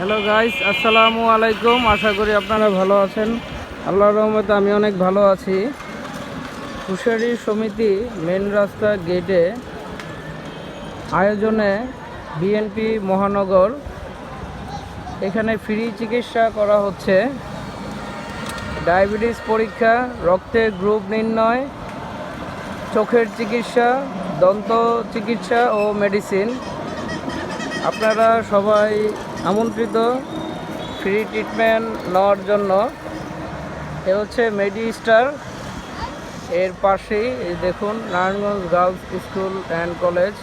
Hello guys আসসালামু আলাইকুম আশা করি আপনারা ভালো আছেন। আল্লাহ রহমতে আমি অনেক ভালো আছি। কুশারি সমিতি মেন রাস্তা গেটে আয়োজনে বিএনপি মহানগর। এখানে ফ্রি চিকিৎসা করা হচ্ছে। ডায়াবেটিস পরীক্ষা রক্তের গ্রুপ নির্ণয়, চোখের চিকিৎসা, দন্ত চিকিৎসা ও মেডিসিন। আপনারা সবাই আমন্ত্রিত ফ্রি ট্রিটমেন্ট নেওয়ার জন্য। এ হচ্ছে মেডি স্টার এর পাশেই দেখুন, Narayanganj girls school and college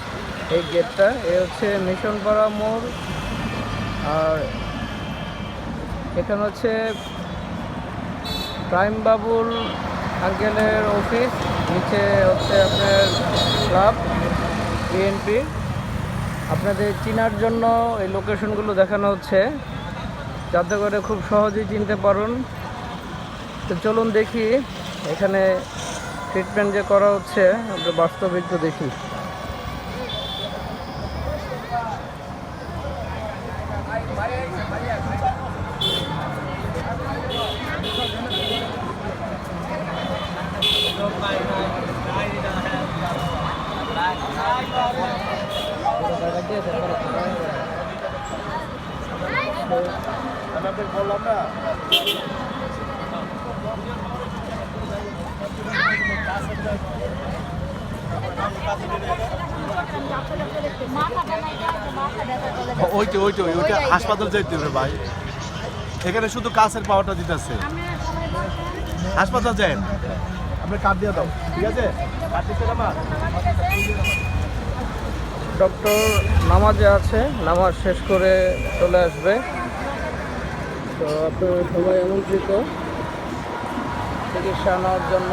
এই গেটটা। এ হচ্ছে মিশনপাড়া মোড়। আর এখানে হচ্ছে প্রাইম বাবুল আঙ্কেলের অফিস। নিচে হচ্ছে আপনার ক্লাব বিএনপি আপনাদের চেনার জন্য এই লোকেশনগুলো দেখানো হচ্ছে। যাতে করে খুব সহজেই চিনতে পারুন। তো চলুন দেখি, এখানে ট্রিটমেন্ট যে করা হচ্ছে, আমরা বাস্তবিক তো দেখি। ওইটা ওইটা ওইটা হাসপাতাল যাইতে হবে ভাই। এখানে শুধু কাছের পাওয়ারটা দিতেছে। হাসপাতাল যান আপনি কার্ড দিয়ে দাও, ঠিক আছে? ডক্টর নামাজে আছে নামাজ শেষ করে চলে আসবে। তো আপনারা সবাই আমন্ত্রিত চিকিৎসা নেওয়ার জন্য।